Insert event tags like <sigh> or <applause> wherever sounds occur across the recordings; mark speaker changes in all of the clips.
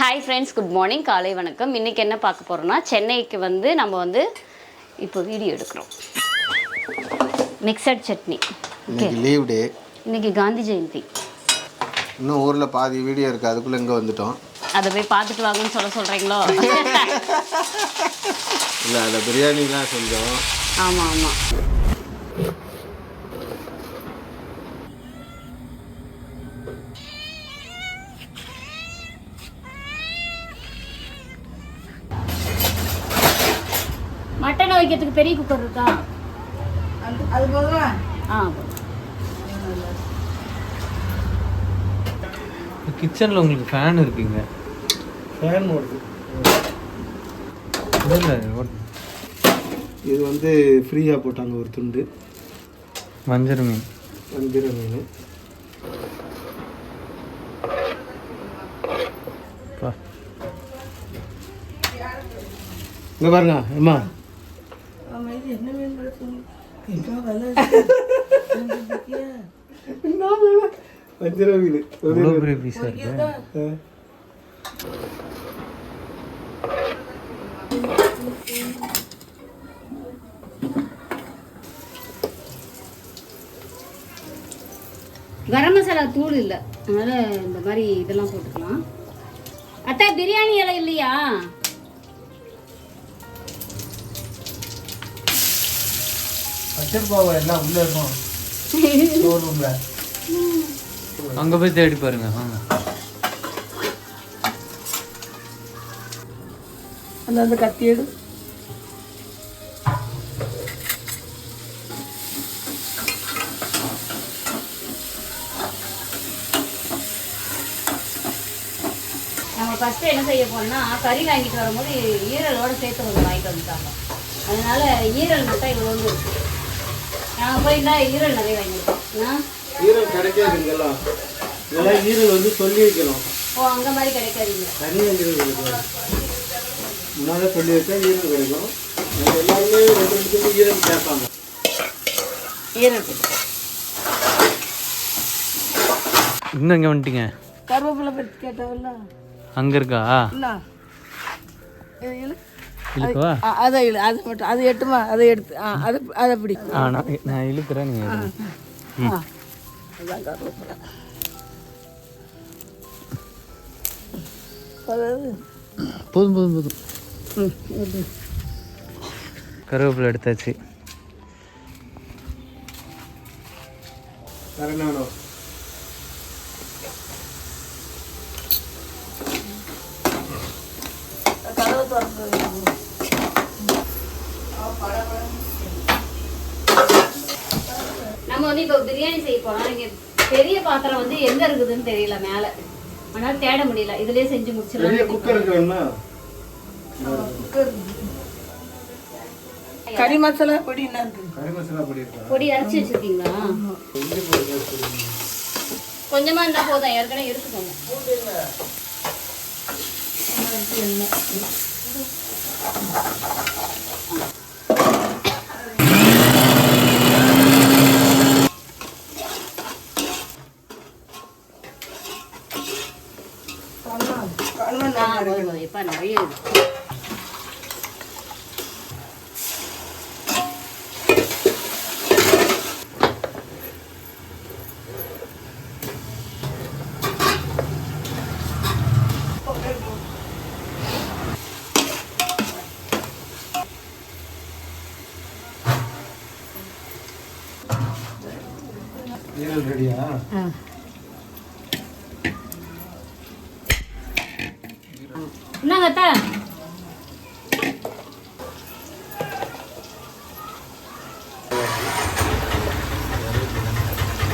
Speaker 1: Hi friends good morning காலை வணக்கம். இன்றைக்கி என்ன பார்க்க போகிறோம்னா சென்னைக்கு வந்து நம்ம வந்து இப்போ வீடியோ எடுக்கிறோம். மிக்சட் சட்னி.
Speaker 2: லீவ் டே
Speaker 1: இன்றைக்கி காந்தி ஜெயந்தி.
Speaker 2: இன்னும் ஊரில் பாதி வீடியோ இருக்குது அதுக்குள்ளே இங்கே வந்துட்டோம்.
Speaker 1: அதை போய் பார்த்துட்டு வாங்கன்னு சொல்ல சொல்கிறீங்களோ <laughs>
Speaker 2: இல்லை அதில் பிரியாணிலாம் செஞ்சோம்.
Speaker 1: ஆமாம் ஆமாம் மட்டன் வைக்கிறதுக்கு பெரிய குக்கர் இருக்கா?
Speaker 3: அது போதுமா?
Speaker 1: ஆ.
Speaker 4: கிச்சனில் உங்களுக்கு ஃபேன் இருக்குங்க.
Speaker 2: ஃபேன் ஓடுது.
Speaker 4: இல்லை
Speaker 2: இது வந்து ஃப்ரீயாக போட்டாங்க ஒரு துண்டு.
Speaker 4: வஞ்சர மீன்.
Speaker 2: வஞ்சிர மீன். இங்கே பாருங்க அம்மா.
Speaker 3: என்ன மீன்
Speaker 4: பெரிய பீஸாக இருக்கு?
Speaker 1: கரம் மசாலா தூள் இல்லை. அதனால் இந்த மாதிரி இதெல்லாம் போட்டுக்கலாம். அத்தா பிரியாணி இலை இல்லையா?
Speaker 2: வச்சிருப்பாவா எல்லாம் உள்ளே இருக்கும் ஸ்டோர் ரூமில்
Speaker 4: அங்கே போய் தேடி பாருங்க வாங்க.
Speaker 3: அந்த அந்த கத்தி எடு.
Speaker 1: நம்ம ஃபஸ்ட்டு என்ன செய்ய போனோம்னா கறி வாங்கிட்டு வரும்போது ஈரலோட சேர்த்து கொஞ்சம் வாங்கிட்டு வந்துட்டாங்க. அதனால ஈரல் மட்டும் இவ்வளோ வந்து இருக்கு நாங்கள் போயிருந்தா ஈரல் நிறைய வாங்கியிருக்கோம். ஆ?
Speaker 2: ஈரல் கிடைக்காது இங்கெல்லாம் இதெல்லாம் ஈரல் வந்து சொல்லி வைக்கணும்
Speaker 1: ஓ அங்கே மாதிரி கிடைக்காதீங்க.
Speaker 2: தனியாக ஈரல் கிடைக்கும். முன்னாலே சொல்லி வச்சா ஈரல் கிடைக்கும். நம்ம எல்லாருமே ரெண்டு ரெண்டு துண்டு ஈரல் கேட்பாங்க.
Speaker 3: ஈரல்
Speaker 4: இன்னும் இங்கே வந்துட்டீங்க?
Speaker 3: கருவேப்பிலை பற்றி கேட்டாவில்ல
Speaker 4: அங்கே இருக்கா?
Speaker 3: இழு.
Speaker 4: இழுக்கவா?
Speaker 3: அதை இழு அதை மட்டும் அது எட்டுமா? அதை எடுத்து ஆ அது அதை பிடி.
Speaker 4: ஆ நான் நான் இழுக்கிறேன் நீங்கள் போதும் போதும் போதும். கருவேப்பிலை எடுத்தாச்சு.
Speaker 3: கதவை திறந்து
Speaker 1: நம்ம வந்து இப்போ பிரியாணி செய்ய போகிறோம் இங்கே பெரிய பாத்திரம் வந்து எங்கே இருக்குதுன்னு தெரியல மேலே. அதனால் தேட முடியல. இதுலேயே செஞ்சு
Speaker 2: பெரிய
Speaker 1: முடிச்சிடலாம்
Speaker 2: குக்கர்
Speaker 3: கறி மசாலா பொடி என்ன இருக்கு?
Speaker 2: கறி மசாலா பொடி இருக்கா?
Speaker 1: பொடி அரைச்சி வச்சிருக்கீங்களா. கொஞ்சமாக இருந்தால் போதும். ஏற்கனவே
Speaker 3: கணவன்
Speaker 1: என்னங்க அத்தா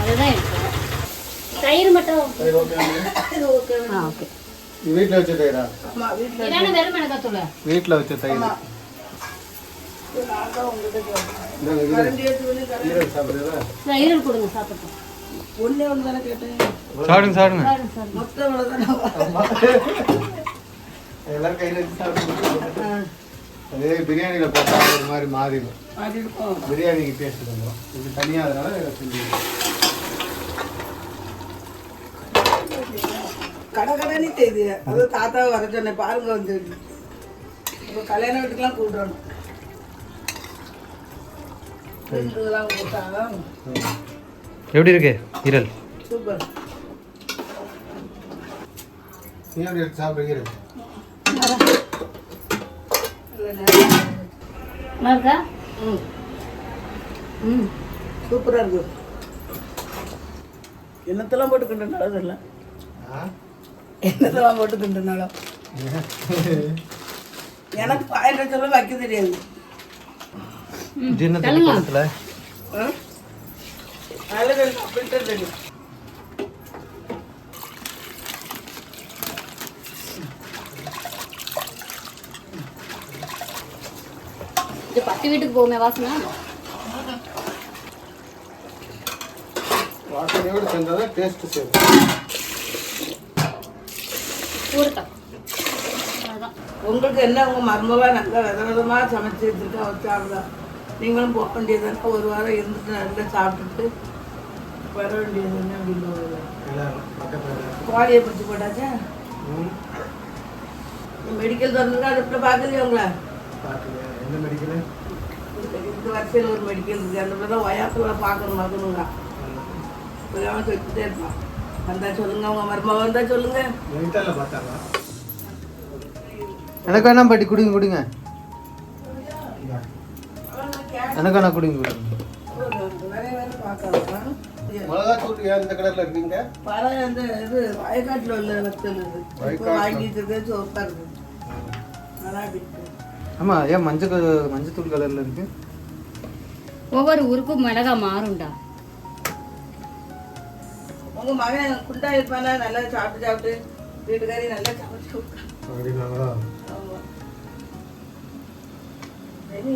Speaker 1: அதுதான் தயிர் மட்டும். ஆ ஓகே
Speaker 2: இது வீட்டில் வச்ச தயிரா?
Speaker 3: ஆமா
Speaker 1: இதான வெறும்
Speaker 2: வச்ச தயிர்.
Speaker 3: நான்
Speaker 2: ஈரல். ஈரல்
Speaker 1: ஈரல் கொடுங்க சாப்பிட்டோம்
Speaker 3: ஒன்றே ஒன்று தானே கேட்டேன்.
Speaker 4: சாப்பிடுங்க சாப்பிடுங்க
Speaker 1: சாப்பிடுங்க சாப்பிடுங்க
Speaker 3: மொத்தம் இவ்வளோ தானே
Speaker 2: எல்லாரும் கையில் வச்சு சாப்பிட்டு அதே பிரியாணியில் போட்டா ஒரு மாதிரி மாறிடும். பிரியாணிக்கு டேஸ்ட் வந்துடும் இது தனியாக அதனால செஞ்சு
Speaker 3: கடை கடை பிரியாணி செய்து. அது தாத்தாவை வர சொன்னேன். பாருங்க வந்து. இப்போ கல்யாண வீட்டுக்கெல்லாம் கூப்பிடணும். விருந்துலாம் கொடுத்தாங்க
Speaker 4: எப்படி இருக்கு? ஈரல்
Speaker 3: சூப்பர். சூப்பராக இருக்கு? என்னத்தெல்லாம் போட்டு கிண்டுனாலும் தெரியல? என்னத்தெல்லாம் போட்டு கிண்டுனாலும் <laughs> எனக்கு பாயிண்ட் சொல்ல வைக்க தெரியாது. அப்படின்ட்டு தெரியும்
Speaker 1: இது பத்து வீட்டுக்கு போகுமே வாசனை?
Speaker 2: வாசனையோடு செஞ்சால் தான் டேஸ்ட்டு சேரும்
Speaker 3: உங்களுக்கு என்ன உங்கள் மருமவா நல்லா வித விதமாக சமைச்சு வச்சுருக்கா வச்சு சாப்பிடலாம் நீங்களும் போக வேண்டியதுன்னா ஒரு வாரம் இருந்துட்டு நல்லா சாப்பிட்டுட்டு வர வேண்டியது என்ன அப்படின்னு கோழியை பிடிச்சி போட்டாச்சா? மெடிக்கல் திறந்துருக்கா அடுப்பில் பார்க்கலையே உங்களை?
Speaker 2: பார்த்துங்க எந்த மெடிக்கலு
Speaker 3: இந்த வரிசையில் ஒரு மெடிக்கல் இருக்குது அந்த மாதிரி தான் வயாத்தில் பார்க்கணும் பார்க்கணுங்க இப்போதான் வச்சுட்டே இருப்பான். வந்தா சொல்லுங்க உங்கள் மருமவ வந்தா சொல்லுங்க.
Speaker 4: எனக்கு வேணாம் பாட்டி குடிங்க குடிங்க. எனக்கு வேணா குடிங்க குடிங்க.
Speaker 2: மிளகாத்தூள் ஏன் இந்த கலரில் இருக்கீங்க?
Speaker 3: பல இந்த இது வயக்காட்டில் உள்ள வத்தல் இது இப்போ
Speaker 2: வயக்காட்டுல.
Speaker 3: வாங்கிட்டு இருக்கிறது சோப்பாக இருக்குது நல்லா இருக்கு
Speaker 4: ஆமா ஏன் மஞ்சள் கலர் மஞ்சத்தூள் கலர்ல இருக்கு?
Speaker 1: ஒவ்வொரு ஊருக்கும் மிளகா மாறும்டா.
Speaker 3: உங்கள் மகன் குண்டா இருப்பானா? நல்லா சாப்பிட்டு சாப்பிட்டு வீட்டுக்காரி நல்லா ஆமா. இனி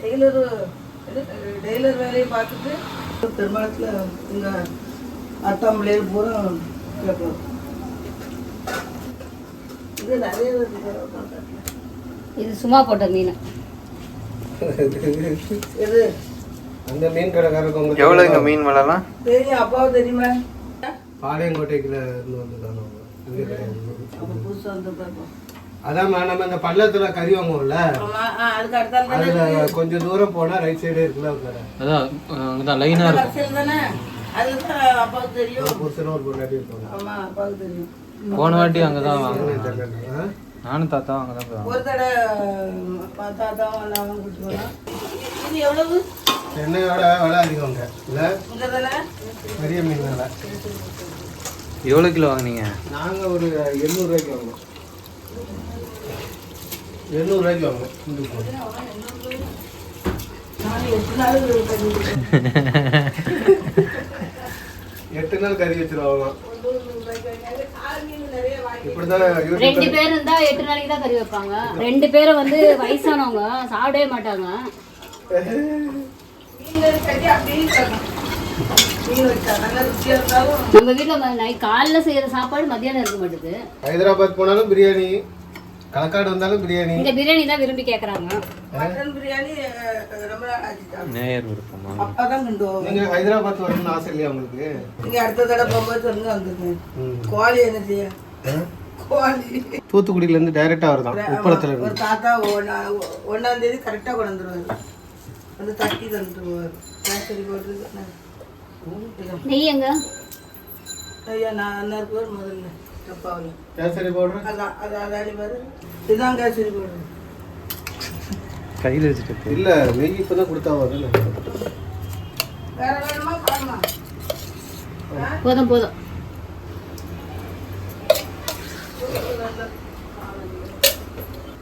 Speaker 3: டெய்லரு டெய்லர் வேலையை பார்த்துட்டு திருமணத்தில் இங்கே அத்தாம் பிள்ளைகள் பூரா கேட்கலாம். இது நிறைய.
Speaker 1: இது சும்மா போட்ட மீன்.
Speaker 3: இது
Speaker 2: அந்த மீன் கடைக்காரருக்கு உங்களுக்கு
Speaker 4: எவ்வளோ இங்க மீன் விலைலாம்?
Speaker 3: தெரியும். அப்பாவும் தெரியுமா?
Speaker 2: பாளையங்கோட்டைக்குள்ள இருந்து வந்துருக்காங்க அவங்க.
Speaker 3: புதுசாக வந்து பார்ப்போம்
Speaker 2: அதாம்மா நம்ம இந்த பள்ளத்துல கறி வாங்குவோம்ல.
Speaker 3: ஆமாம் ஆ அதுக்கு அடுத்தால தானே
Speaker 2: அதுல கொஞ்சம் தூரம் போனா ரைட் சைடே இருக்குல்ல ஒரு கடை.
Speaker 4: அதான் அங்கதான் லைனா இருக்கும்.
Speaker 2: புருஷனும் ஒரு பொண்டாட்டி இருப்பாங்க.
Speaker 4: போன வாட்டி அங்கதான் வாங்கினேன்? நானும் தாத்தாவும் அங்கதான்
Speaker 3: ஒரு தடவை போகலாம் இது எவ்வளவு?
Speaker 2: சென்னையோட விலை அதிகங்க. இல்ல பெரிய மீன் விலை.
Speaker 4: எவ்வளோ கிலோ வாங்குனீங்க?
Speaker 2: நாங்க ஒரு எண்ணூறு ரூபாய்க்கு வாங்குவோம்.
Speaker 3: எட்டு நாள்
Speaker 2: கறி வச்சிருவாங்க
Speaker 1: ரெண்டு பேர் இருந்தா எட்டு நாளைக்கு தான் கறி வைப்பாங்க. ரெண்டு பேரும் வந்து வயசானவங்க சாப்பிடவே மாட்டாங்க. நம்ம வீட்டுல காலைல செய்யற சாப்பாடு மத்தியானம் இருக்க மாட்டேது.
Speaker 2: ஹைதராபாத் போனாலும் பிரியாணி. களக்காடு வந்தாலும் பிரியாணி.
Speaker 1: இந்த பிரியாணி தான் விரும்பி கேக்குறாங்க.
Speaker 3: மட்டன் பிரியாணி ரொம்ப.
Speaker 4: நேயர் விருப்பமா?
Speaker 3: அப்பா தான் கொண்டு
Speaker 2: நீங்க ஹைதராபாத் வரணும்னு ஆசை இல்லையா உங்களுக்கு?
Speaker 3: நீங்க அடுத்த தடவை போகும்போது சொல்லுங்க வந்துருக்கேன்
Speaker 2: ம்.
Speaker 3: கோழி என்ன செய்ய? கோழி.
Speaker 2: தூத்துக்குடியில இருந்து டைரக்டா வருதான் உப்பளத்துல
Speaker 3: ஒரு
Speaker 2: இருந்து
Speaker 3: தாத்தா ஒன்னா ஒன்னாம் தேதி கரெக்டாக கொண்டு வந்துருவாரு. வந்து தட்டி தந்துட்டு போவார் கேசரி போட்டு
Speaker 1: நெய் எங்க?
Speaker 3: ஐயா நான் அண்ணா இருக்குவார் முதல்ல. டப்பாவில்
Speaker 2: கேசரி பவுடர்
Speaker 3: அதான் அது அதாடி பாரு. இதுதான் கேசரி போடுறது.
Speaker 4: கையில் வச்சுட்டு
Speaker 2: இல்ல நெய் இப்பதான் கொடுத்தா வருது
Speaker 3: வேற வேணுமா? பாருமா
Speaker 1: போதும் போதும்.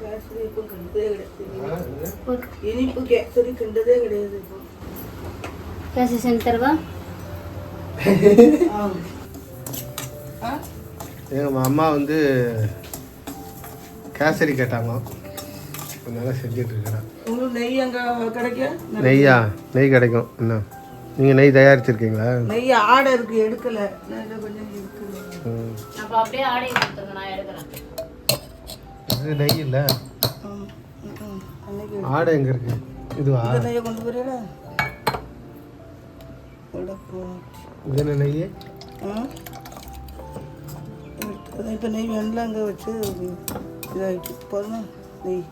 Speaker 3: கேசரி இப்போ கிண்டதே கிடையாது. இனிப்பு கேசரி கிண்டதே கிடையாது இப்போ.
Speaker 1: பேசி செஞ்சு தருவா?
Speaker 2: எங்க அம்மா வந்து கேசரி கேட்டாங்க. அதனால செஞ்சுட்டு இருக்கிறேன்
Speaker 3: உங்களுக்கு நெய் அங்கே கிடைக்கும்
Speaker 2: நெய்யா? நெய் கிடைக்கும். என்ன? நீங்க நெய் தயாரிச்சிருக்கீங்களா?
Speaker 3: நெய் ஆடை இருக்கு எடுக்கல. நெய் கொஞ்சம் இருக்குது
Speaker 2: ம்.
Speaker 1: அப்ப அப்படியே ஆடையை கொடுத்துருங்க நான் எடுக்கிறேன்.
Speaker 2: இது நெய் இல்ல? ஆடை எங்க இருக்கு? இதுவா?
Speaker 3: நெய்யை கொண்டு போறீங்களா.
Speaker 2: இது என்ன நெய்.
Speaker 3: அதான் இப்போ நெய் வேணும்ல அங்கே வச்சு இதாகிட்டு போதுமா நெய்.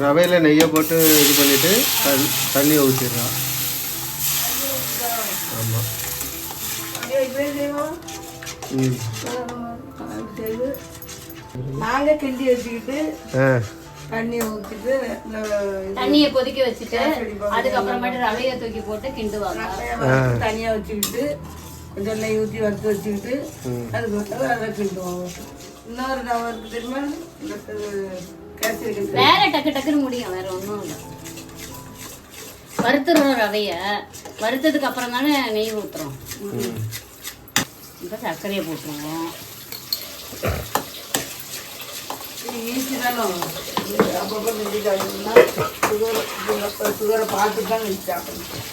Speaker 2: ரவையில் நெய்யை போட்டு இது பண்ணிவிட்டு தண்ணி தண்ணியை ஊற்றிடுறான் ஆமாம்
Speaker 3: நாங்கள் கிண்டி வச்சுக்கிட்டு தண்ணி ஊற்றிட்டு
Speaker 1: தண்ணியை கொதிக்க வச்சுட்டு அதுக்கப்புறமேட்டு ரவையை தூக்கி போட்டு கிண்டுவாங்க.
Speaker 3: தனியாக வச்சுக்கிட்டு கொஞ்சம் நெய் ஊற்றி வறுத்து வச்சுக்கிட்டு அதுக்கு அதை கிண்டுவோம். இன்னொரு டவர் இருக்கு தெரியுமா?
Speaker 1: வேற டக்கு டக்குன்னு முடியும் வேற ஒன்றும் இல்லை. வறுத்துறோம் ரவைய. வறுத்ததுக்கு அப்புறம் தானே நெய் ஊற்றுறோம் இப்போ சர்க்கரையை போட்டுருவோம்.
Speaker 3: ஈஸி தானே. அப்பப்போ நெஞ்சு காய்ச்சல்னா சுகர் சுகரை பார்த்துட்டு தான் நெஞ்சு சாப்பிடணும்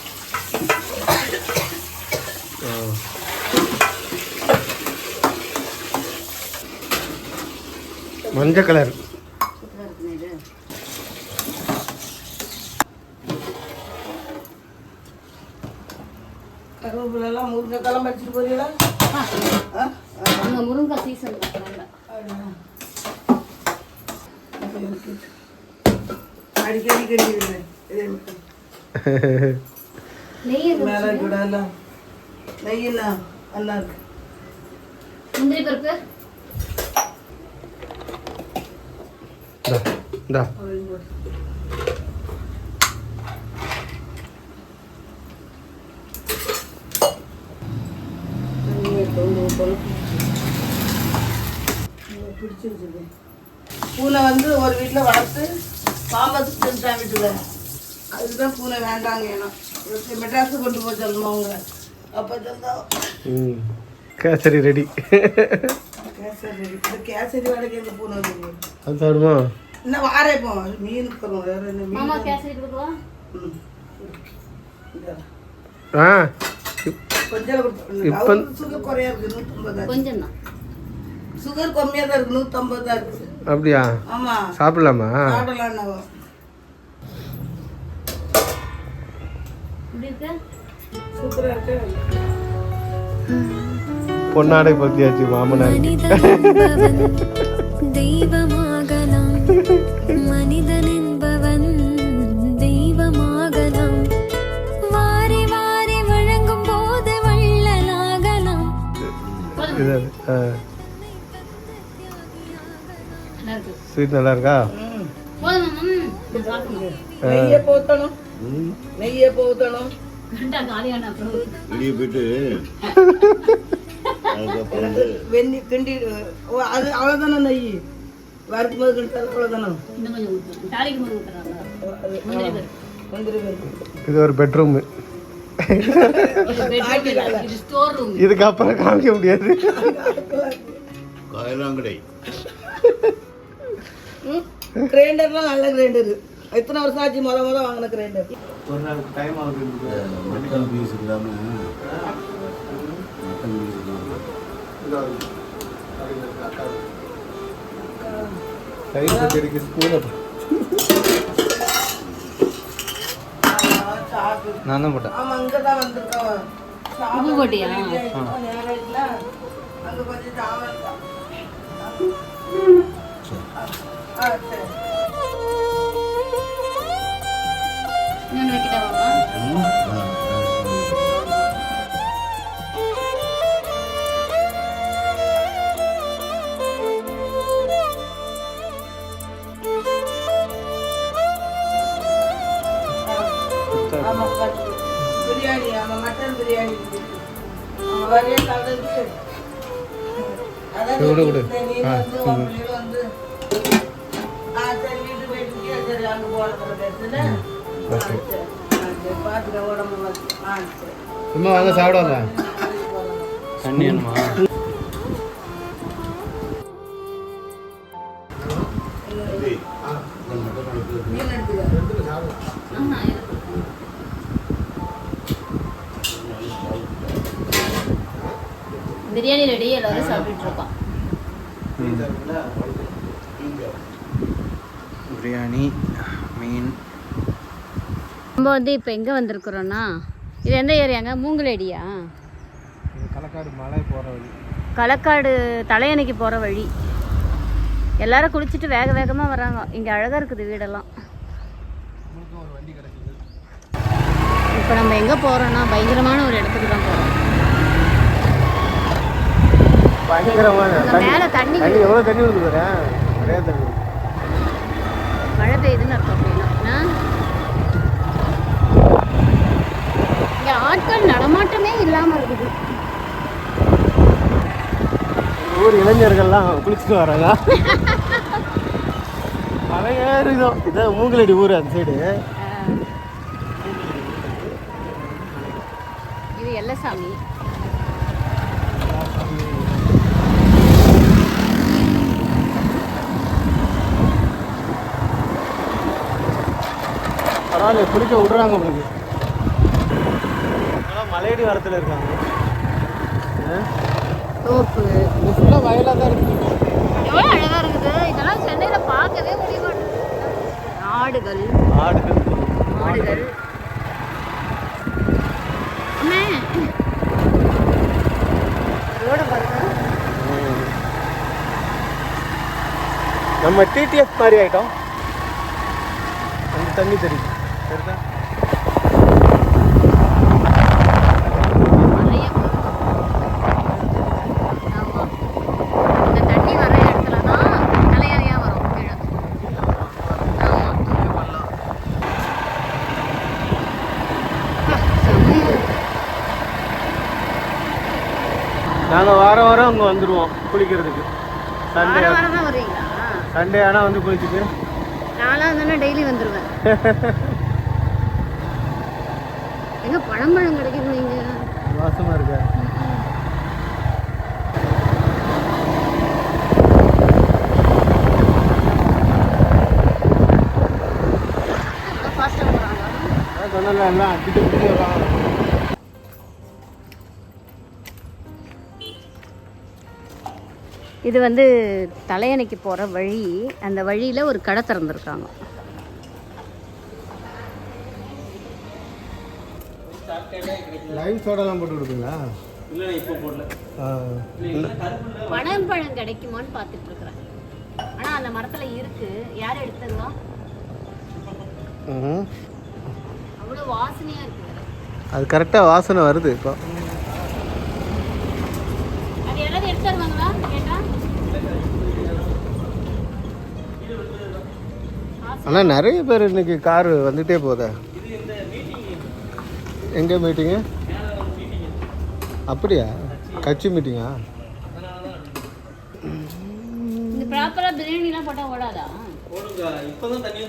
Speaker 2: மஞ்சள் கலர்
Speaker 3: கருவேப்பிலெல்லாம் முருங்கைக்காலம் பறிச்சுட்டு போறீங்களா
Speaker 1: முருங்கை சீசன் நல்லா
Speaker 3: அடிக்கடி கட்டிடுவேன் இதே மட்டும்
Speaker 1: நெய் இருக்கு.
Speaker 3: மேலே கூட எல்லாம் நெய்யெல்லாம் நல்லா இருக்கு
Speaker 1: முந்திரி பருப்பு
Speaker 2: இந்தா
Speaker 3: பிடிச்சிருக்குது பூனை வந்து ஒரு வீட்டில் வளர்த்து பாம்பத்துக்கு தின்ட்டான் வீட்டுல அதுதான் பூனை வேண்டாங்க ஏன்னா. மெட்ராஸுக்கு கொண்டு போய் சொல்லணும் அவங்க. அப்போ சொல்லுதா?
Speaker 2: ம் கேசரி ரெடி.
Speaker 3: கேசரி இந்த கேசரி வடைக்கு எந்த பூனை வந்து
Speaker 2: அது
Speaker 3: இன்னும் வாரே இப்போ. மீன் தரும் வேற என்ன மீன்
Speaker 1: கேசரி கொடுக்குவா.
Speaker 2: ஆ.
Speaker 3: கொஞ்சம்
Speaker 2: இப்ப-
Speaker 3: சுகர் குறையா இருக்கு. நூற்றம்பது தான்
Speaker 1: கொஞ்சம் தான்
Speaker 3: சுகர் கம்மியாக தான் இருக்கு. நூற்றம்பது தான் இருக்கு.
Speaker 2: அப்படியா? சாப்பிடலாமா? பொன்னாடை பத்தியாச்சு மாமனார்.
Speaker 5: மனிதனென்பவன் தெய்வமாகலாம். மனிதனென்பவன் தெய்வமாகலாம். வாரி வாரி வழங்கும் போது வள்ளலாகலாம்
Speaker 2: ஸ்வீட் நல்லா இருக்கா.
Speaker 3: நெய்யை போத்தணும். நெய்யை போத்தணும்.
Speaker 1: கண்டா காலியான அப்புறம்.
Speaker 6: வெளியே போயிட்டு வந்து
Speaker 3: கிண்டி ஓ, அது அவ்வளோதானே நெய்? வறுக்கும் போது கிண்டி அவ்வளோதானே
Speaker 2: இது ஒரு பெட்ரூமு இதுக்கப்புறம் காமிக்க முடியாது.
Speaker 6: காயலாங்கடை
Speaker 3: கிரைண்டர்லாம் நல்ல கிரைண்டர். எத்தனை வருஷம் ஆச்சு முத முத வாங்கின கிரைண்டர்?
Speaker 2: ஒரு நாள் டைம் ஆகுது
Speaker 6: மட்டன் பீஸ் இல்லாமல் மட்டன் பீஸ் இல்லாமல்
Speaker 2: தயிர் பச்சடிக்கு ஸ்பூனை
Speaker 3: சாப்பிட்டு
Speaker 4: நான் தான் போட்டேன்.
Speaker 3: ஆமா இங்க தான் வந்திருக்கோம்
Speaker 1: உப்பு போட்டியா?
Speaker 3: அங்க கொஞ்சம் சாமம் இருக்கா ஆ சரி
Speaker 1: இன்னொன்று வைக்கிட்டா மாமா
Speaker 3: ஆமா கட்டு. பிரியாணி ஆமா மட்டன் பிரியாணி வரைய சாப்பிட்டதுக்கு அதான் நீ வந்து வந்து சரி வீட்டு போயிட்டு சரி அங்கே பார்த்துக்க உடம்பு வந்து ஆ சரி
Speaker 2: சும்மா வாங்க சாப்பிடுவாங்க
Speaker 4: தண்ணி வேணுமா
Speaker 1: பிரியாணி ரெடி எல்லாரும் சாப்பிட்டுட்டு இருக்கோம்
Speaker 4: பிரியாணி மீன்.
Speaker 1: நம்ம வந்து இப்போ எங்கே வந்திருக்கிறோன்னா இது எந்த ஏரியாங்க? மூங்கலேடியா?
Speaker 2: களக்காடு மலை போகிற வழி.
Speaker 1: களக்காடு தலையணைக்கு போகிற வழி. எல்லாரும் குளிச்சுட்டு வேக வேகமாக வராங்க இங்கே அழகாக இருக்குது வீடெல்லாம்.
Speaker 2: ஒரு வண்டி கிடக்குது.
Speaker 1: இப்போ நம்ம எங்கே போகிறோன்னா பயங்கரமான ஒரு இடத்துக்கு தான் போகிறோம்
Speaker 2: பயங்கரமான
Speaker 1: மேலே தண்ணி
Speaker 2: எவ்வளோ தண்ணி வந்து வரேன் நிறைய தண்ணி
Speaker 1: மழை பெய்யுதுன்னு அர்த்தம் அப்படின்னா இங்கே ஆட்கள் நடமாட்டமே இல்லாமல் இருக்குது.
Speaker 2: ஊர் இளைஞர்கள்லாம் குளிச்சுட்டு வராங்க. அழகா இருக்கும் இதான் மூங்கலடி ஊர் அந்த சைடு
Speaker 1: இது எல்லசாமி.
Speaker 2: பரவாயில்ல குளிக்க விடுறாங்க உங்களுக்கு. ஆனால் மலையடி வரத்தில் இருக்காங்க.
Speaker 1: தோப்பு.
Speaker 2: இது ஃபுல்லாக வயலாக தான் இருக்குது
Speaker 1: எவ்வளோ அழகாக இருக்குது. இதெல்லாம் சென்னையில் பார்க்கவே முடிய மாட்டேங்குது ஆடுகள்.
Speaker 2: ஆடுகள்.
Speaker 1: பாருங்க.
Speaker 2: நம்ம டிடிஎஃப் மாதிரி ஆயிட்டோம். அந்த தண்ணி தெரியுது சரிதா
Speaker 1: நிறைய ஆமா இந்த தண்ணி வர இடத்துல தான் தலையறையாக வரும் கீழே ஆமா அப்பா, செம்மையா இருக்கு.
Speaker 2: நாங்கள் வாரம் வாரம் அங்கே வந்துடுவோம் குளிக்கிறதுக்கு. சண்டே சண்டே ஆனால் வந்து குளிச்சுட்டு.
Speaker 1: நான்லாம் வந்தேன்னா டெய்லி வந்துடுவேன் எங்க பழம்பழம் கிடைக்குது நீங்க
Speaker 2: வாசமாக இருக்கு? சொன்னல எல்லாம் அடிச்சு பிடிச்சி வராங்க
Speaker 1: இது வந்து தலையணைக்கு போகிற வழி. அந்த வழியில் ஒரு கடை திறந்துருக்காங்க.
Speaker 2: லைம் சோடாலாம் போட்டு கொடுப்பீங்களா?
Speaker 1: கிடைக்குமான்னு பார்த்துட்டு இருக்கிறேன். ஆனால் அந்த மரத்தில் இருக்கு. யார்
Speaker 2: ம்ஹும்.
Speaker 1: அவ்வளோ வாசனையாக இருக்குது
Speaker 2: அது கரெக்டாக வாசனை வருது இப்போ.
Speaker 1: தருவாங்களா கேட்டா?
Speaker 2: ஆனால் நிறைய பேர் இன்னைக்கு கார் வந்துட்டே போதே. எங்கே மீட்டிங்கு அப்படியா? கட்சி மீட்டிங்கா
Speaker 1: இந்த பிரியாணிலாம் ஓடாதா?
Speaker 4: தண்ணி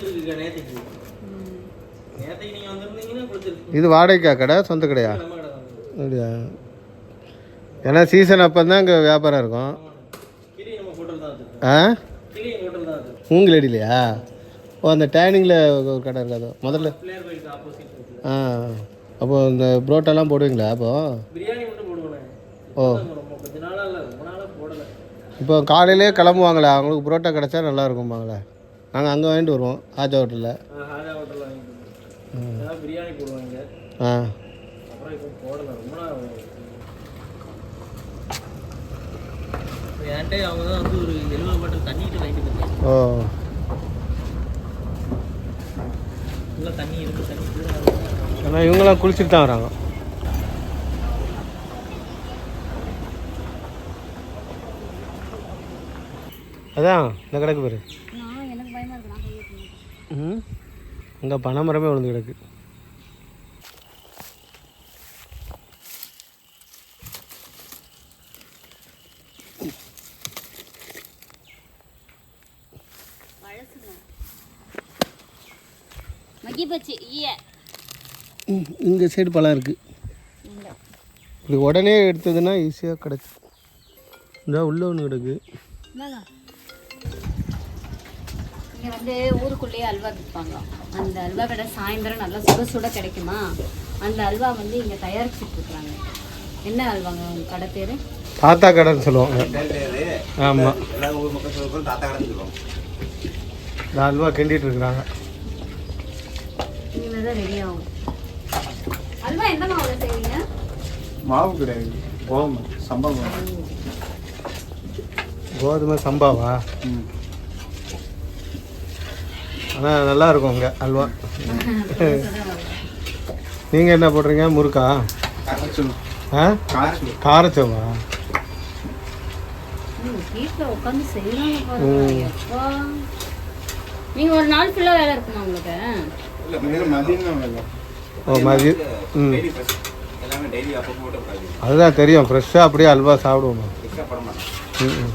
Speaker 4: வந்திருந்தீங்கன்னா
Speaker 2: இது வாடகைக்கா கடை சொந்த கடையா? அப்படியா? ஏன்னா சீசன் அப்போ தான் இங்கே வியாபாரம் இருக்கும். ஆ? மூங்கிலடிலையா ஓ அந்த டேனிங்கில் ஒரு கடை இருக்காதோ முதல்ல. ஆ. அப்போ இந்த புரோட்டாலாம் போடுவீங்களா அப்போ? ஓ. இப்போ காலையிலே கிளம்புவாங்களே அவங்களுக்கு புரோட்டா கிடச்சா நல்லா இருக்கும்பாங்களே. நாங்கள் அங்கே வாங்கிட்டு வருவோம் ஆஜா ஹோட்டலில் ஆ
Speaker 4: அப்புறம் இப்போ போடலை ரொம்ப நாள் ஆகுது. இப்போ என்கிட்ட அவங்க தான் வந்து ஒரு எழுபது பாட்டில் தண்ணிட்டு வாங்கிட்டு போயிருக்காங்க
Speaker 2: ஓ
Speaker 4: உள்ள தண்ணி இருக்கு தண்ணி இருக்கு.
Speaker 2: ஆனால் இவங்களாம் குளிச்சுட்டு தான் வராங்க. அதான் இந்த கிடக்கு பேர்.
Speaker 1: நான் எனக்கு பயமாக இருக்கு. நான் போய்
Speaker 2: ம்? அங்கே பனை மரமே விழுந்து கிடக்கு. சைடு பழம் இருக்குது இப்படி உடனே எடுத்ததுன்னா ஈஸியாக கிடக்கு இந்த உள்ள ஒன்று கிடக்கு.
Speaker 1: இங்கே வந்து ஊருக்குள்ளேயே அல்வா விற்பாங்க. அந்த அல்வா கடை சாயந்தரம் நல்லா சுட சுட கிடைக்குமா? அந்த அல்வா வந்து இங்கே தயாரிச்சுட்டு இருக்காங்க என்ன அல்வாங்க? உங்க கடை பேர்?
Speaker 2: தாத்தா கடைன்னு சொல்லுவாங்க. ஆமாம் இந்த அல்வா கிண்டிட்டு இருக்கிறாங்க.
Speaker 1: இங்கே தான் ரெடி ஆகும். அல்வா எந்த மாவில் செய்வீங்க?
Speaker 7: மாவு கிடையாது. கோதுமை சம்பா
Speaker 2: கோதுமை சம்பாவா? ஆனால் நல்லா இருக்கும் இங்கே அல்வா. நீங்கள் என்ன போடுறீங்க முறுக்கா? ஆ?
Speaker 1: நீங்கள் ஒரு நாள் ஃபுல்லாக வேலை இருக்குமா உங்களுக்கு?
Speaker 2: ஓ மதி ம்.
Speaker 8: எல்லாமே டெய்லி அப்போ போட்டு காய்ச்சி
Speaker 2: அதுதான் தெரியும். ஃப்ரெஷ்ஷாக அப்படியே அல்வா சாப்பிடுவோம். ம் ம்.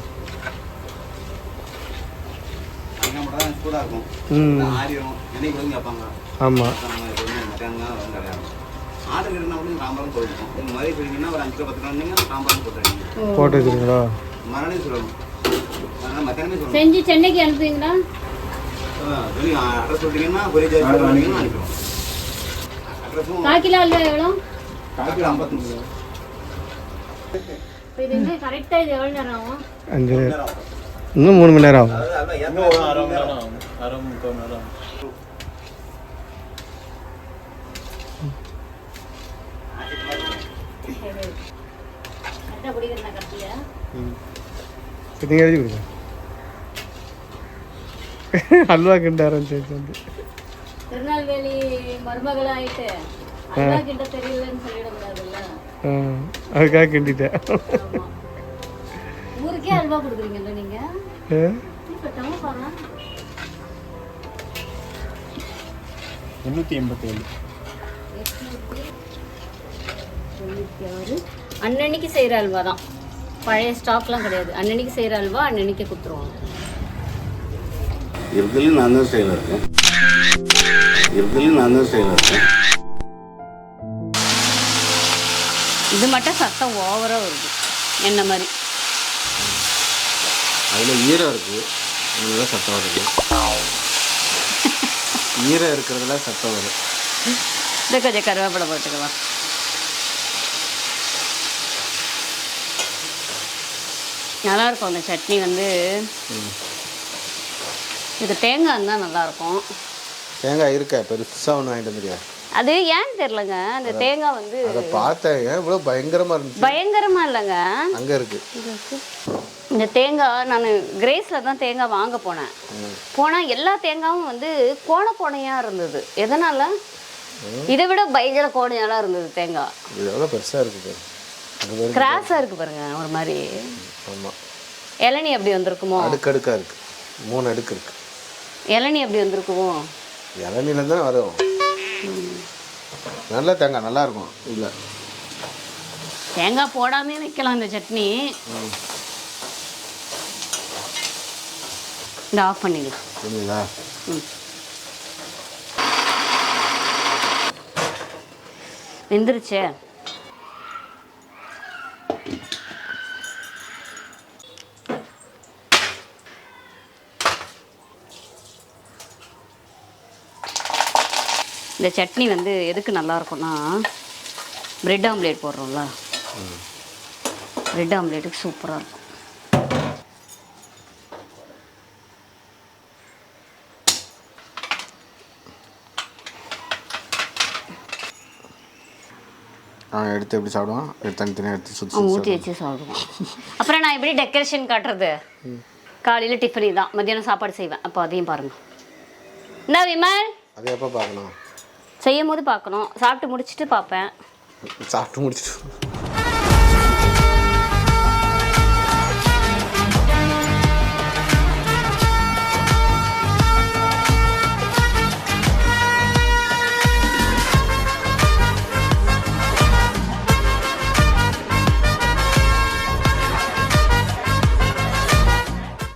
Speaker 2: ஆமாம் போட்டு வச்சுருங்களோ
Speaker 8: மறுநாள் சொல்லணும் அதனால் மத்தியானமே சொல்லணும்
Speaker 1: செஞ்சு சென்னைக்கு அனுப்புவீங்களா
Speaker 8: அட்ரஸ் சொல்லிட்டீங்கன்னா ஒரே ஜாதி அனுப்பிடுவோம் அட்ரஸும்
Speaker 1: கால் கிலோ அல்வா எவ்வளோ
Speaker 8: காய்ச்சல் ஐம்பத்தஞ்சு
Speaker 1: இப்போ இது என்ன கரெக்டாக இது எவ்வளோ நேரம் ஆகும்.
Speaker 2: அஞ்சு இன்னும் மூணு மணி நேரம் ஆகும்.
Speaker 9: அரை முக்கால் நேரம்
Speaker 2: நீங்கள் எழுதி கொடுங்க. <laughs> அல்வா கிண்ட ஆரம்பிச்சு வந்து.
Speaker 1: திருநெல்வேலி மருமகள் ஆயிட்டு அல்வா கிட்ட தெரியலன்னு
Speaker 2: அதுக்காக கிண்டிட்டேன்
Speaker 1: ஆமா. ஊருக்கே அல்வா கொடுக்குறீங்கல்ல நீங்க? அன்னன்னைக்கு செய்கிற அல்வா தான். பழைய ஸ்டாக்லாம் கிடையாது. அன்னன்னைக்கு செய்கிற அல்வா அன்னன்னைக்கே கொடுத்துருவாங்க.
Speaker 8: இருக்கிறதுலையும் நான் தான் ஸ்டைலில் இருக்கேன் இருக்கிறதுலையும் நான் தான் இருக்கேன்
Speaker 1: இது மட்டும் சத்தம் ஓவராக வருது. என்ன மாதிரி?
Speaker 2: அதில் ஈரம் இருக்குது அதுல சத்தம் வருது. ஈரம் இருக்கிறதுல சத்தம் வரும்
Speaker 1: இந்த கொஞ்சம் கருவேப்பிலை போட்டுக்கலாம் நல்லா இருக்கும். அந்த சட்னி வந்து இது தேங்காய் இருந்தால் நல்லாயிருக்கும்
Speaker 2: தேங்காய் இருக்கா? பெருசாக ஒன்று வாங்கிட்டு வந்துருக்கியா?
Speaker 1: அது ஏன்னு தெரிலங்க அந்த தேங்காய் வந்து
Speaker 2: அதை பார்த்தேன். ஏன் இவ்வளோ பயங்கரமாக இருந்துச்சு?
Speaker 1: பயங்கரமா இல்லைங்க.
Speaker 2: அங்கே இருக்குது
Speaker 1: இருக்கு. இந்த தேங்காய் நான் கிரேஸில் தான் தேங்காய் வாங்க போனேன். போனால் எல்லா தேங்காயும் வந்து கோண கோணையாக இருந்தது. எதனால்? இதை விட பயங்கர கோணையாலாம் இருந்தது தேங்காய்.
Speaker 2: இது எவ்வளோ பெருசாக இருக்குது
Speaker 1: கிராஸாக இருக்கு பாருங்க ஒரு மாதிரி.
Speaker 2: ஆமாம்
Speaker 1: இளநி எப்படி வந்திருக்குமோ?
Speaker 2: அடுக்கடுக்காக இருக்குது மூணு அடுக்கு இருக்குது
Speaker 1: இளநி எப்படி வந்திருக்குமோ?
Speaker 2: இளநில தான் வரும். நல்ல தேங்காய் நல்லா இருக்கும் இல்லை.
Speaker 1: தேங்காய் போடாமே வைக்கலாம் இந்த சட்னி. இந்த ஆஃப் பண்ணிடலாம்
Speaker 2: புரியுதா?
Speaker 1: வெந்துருச்சே? இந்த சட்னி வந்து எதுக்கு நல்லா இருக்கும்னா பிரெட் ஆம்லேட் போடுறோம்ல பிரெட் ஆம்லேட்டுக்கு சூப்பராக இருக்கும்.
Speaker 2: அவன் எடுத்து எப்படி சாப்பிடுவான் தனித்தனியாக எடுத்து சுற்றி
Speaker 1: ஊற்றி வச்சு சாப்பிடுவான். அப்புறம் நான் எப்படி டெக்கரேஷன் காட்டுறது? காலையில் டிஃபன் தான். மத்தியானம் சாப்பாடு செய்வேன். அப்போ அதையும் பாருங்க. என்ன விமல்?
Speaker 2: அது எப்போ பார்க்கணும்?
Speaker 1: செய்யும் போது பார்க்கணும். சாப்பிட்டு முடிச்சுட்டு பார்ப்பேன்.
Speaker 2: சாப்பிட்டு முடிச்சிட்டு